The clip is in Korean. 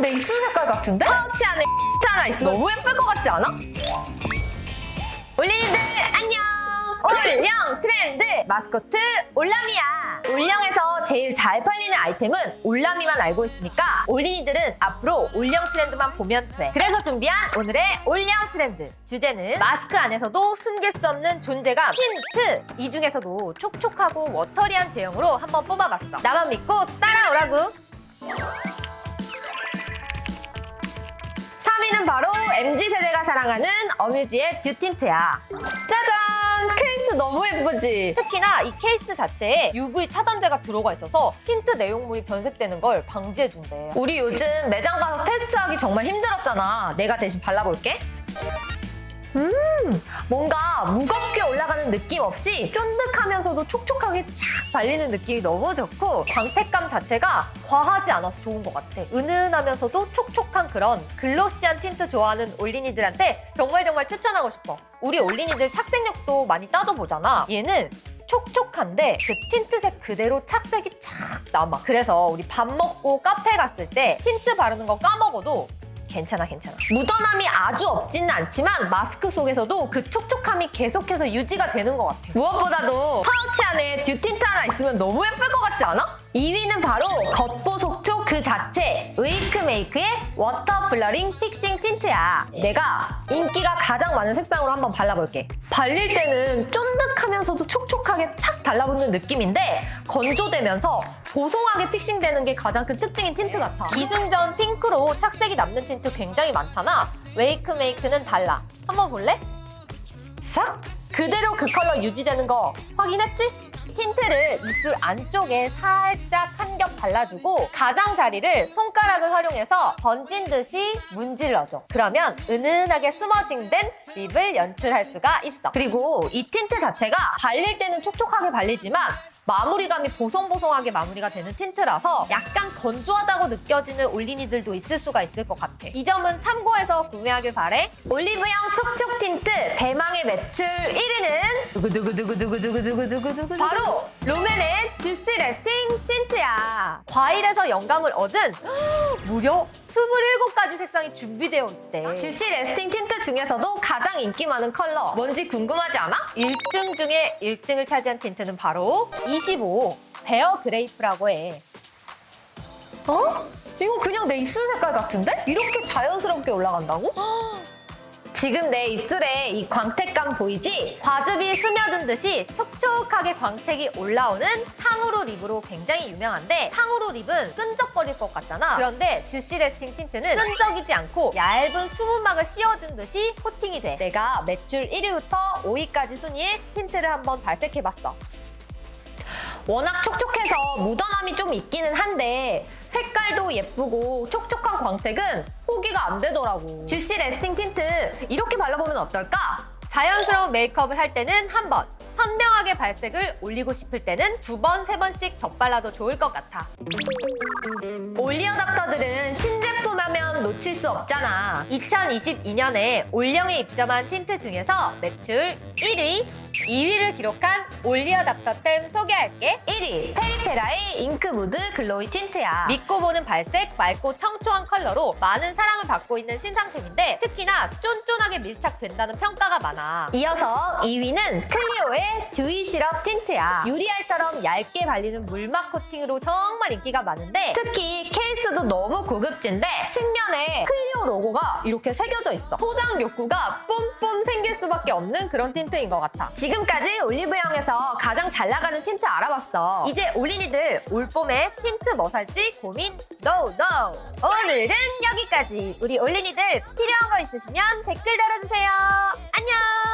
그냥 내 입술 색깔 같은데? 파우치 안에 하나 있으면 너무 예쁠 것 같지 않아? 올리니들 안녕! 올영 트렌드 마스코트 올라미야! 올영에서 제일 잘 팔리는 아이템은 올라미만 알고 있으니까 올리니들은 앞으로 올영 트렌드만 보면 돼. 그래서 준비한 오늘의 올영 트렌드 주제는 마스크 안에서도 숨길 수 없는 존재감 틴트! 이 중에서도 촉촉하고 워터리한 제형으로 한번 뽑아봤어. 나만 믿고 따라오라고! 3위는 바로 MZ세대가 사랑하는 어뮤지의 듀틴트야. 짜잔! 케이스 너무 예쁘지? 특히나 이 케이스 자체에 UV 차단제가 들어가 있어서 틴트 내용물이 변색되는 걸 방지해준대. 우리 요즘 매장 가서 테스트하기 정말 힘들었잖아. 내가 대신 발라볼게. 음, 뭔가 무겁게 올라가는 느낌 없이 쫀득하면서도 촉촉하게 착 발리는 느낌이 너무 좋고 광택감 자체가 과하지 않아서 좋은 것 같아. 은은하면서도 촉촉한 그런 글로시한 틴트 좋아하는 올리니들한테 정말 정말 추천하고 싶어. 우리 올리니들 착색력도 많이 따져보잖아. 얘는 촉촉한데 그 틴트색 그대로 착색이 착 남아. 그래서 우리 밥 먹고 카페 갔을 때 틴트 바르는 거 까먹어도 괜찮아 괜찮아 묻어남이 아주 없지는 않지만 마스크 속에서도 그 촉촉함이 계속해서 유지가 되는 것 같아 무엇보다도 파우치 안에 듀틴트 하나 있으면 너무 예쁠 것 같지 않아? 2위는 바로 겉보속촉 그 자체 웨이크메이크의 워터 블러링 픽싱 틴트야 내가 인기가 가장 많은 색상으로 한번 발라볼게 발릴 때는 쫀득하면서도 촉촉하게 착 달라붙는 느낌인데 건조되면서 보송하게 픽싱되는 게 가장 큰 특징인 틴트 같아. 기승전 핑크로 착색이 남는 틴트 굉장히 많잖아. 웨이크 메이크는 달라. 한번 볼래? 싹! 그대로 그 컬러 유지되는 거 확인했지? 틴트를 입술 안쪽에 살짝 한 겹 발라주고 가장자리를 손가락을 활용해서 번진 듯이 문질러줘. 그러면 은은하게 스머징 된 립을 연출할 수가 있어. 그리고 이 틴트 자체가 발릴 때는 촉촉하게 발리지만 마무리감이 보송보송하게 마무리가 되는 틴트라서 약간 건조하다고 느껴지는 올리니들도 있을 수가 있을 것 같아. 이 점은 참고해서 구매하길 바래. 올리브영 촉촉 틴트 대망의 매출 1위는 두구두구두구두구두구두구두구 바로 롬앤의 주시 레스팅 틴트야. 과일에서 영감을 얻은 무려 27가지 색상이 준비되어 있대. 주시 레스팅 틴트 중에서도 가장 인기 많은 컬러 뭔지 궁금하지 않아? 1등 중에 1등을 차지한 틴트는 바로 25 베어 그레이프라고 해. 어? 이거 그냥 내 입술 색깔 같은데? 이렇게 자연스럽게 올라간다고? 지금 내 입술에 이 광택감 보이지? 과즙이 스며든 듯이 촉촉하게 광택이 올라오는 탕후루 립으로 굉장히 유명한데 탕후루 립은 끈적거릴 것 같잖아. 그런데 주시 레스팅 틴트는 끈적이지 않고 얇은 수분막을 씌워준 듯이 코팅이 돼. 내가 매출 1위부터 5위까지 순위의 틴트를 한번 발색해봤어. 워낙 촉촉해서 묻어남이 좀 있기는 한데 색깔도 예쁘고 촉촉한 광택은 포기가 안 되더라고. 주시 레스팅 틴트 이렇게 발라보면 어떨까? 자연스러운 메이크업을 할 때는 한 번, 선명하게 발색을 올리고 싶을 때는 두 번, 세 번씩 덧발라도 좋을 것 같아. 올리어 닥터들은 신제품 하면 놓칠 수 없잖아. 2022년에 올영에 입점한 틴트 중에서 매출 1위, 2위를 기록한 올리어 닥터템 소개할게. 1위, 페리페라의 잉크무드 글로이 틴트야. 믿고 보는 발색, 맑고 청초한 컬러로 많은 사랑을 받고 있는 신상템인데 특히나 쫀쫀하게 밀착된다는 평가가 많아. 이어서 2위는 클리오의 듀이 시럽 틴트야. 유리알처럼 얇게 발리는 물막 코팅으로 정말 인기가 많은데 특히 케이스도 너무 고급진데 측면에 클리오 로고가 이렇게 새겨져 있어. 포장 욕구가 뿜뿜 생길 수밖에 없는 그런 틴트인 것 같아. 까지 올리브영에서 가장 잘 나가는 틴트 알아봤어. 이제 올리니들 올봄에 틴트 뭐 살지 고민 노 노. 오늘은 여기까지. 우리 올리니들 필요한 거 있으시면 댓글 달아주세요. 안녕.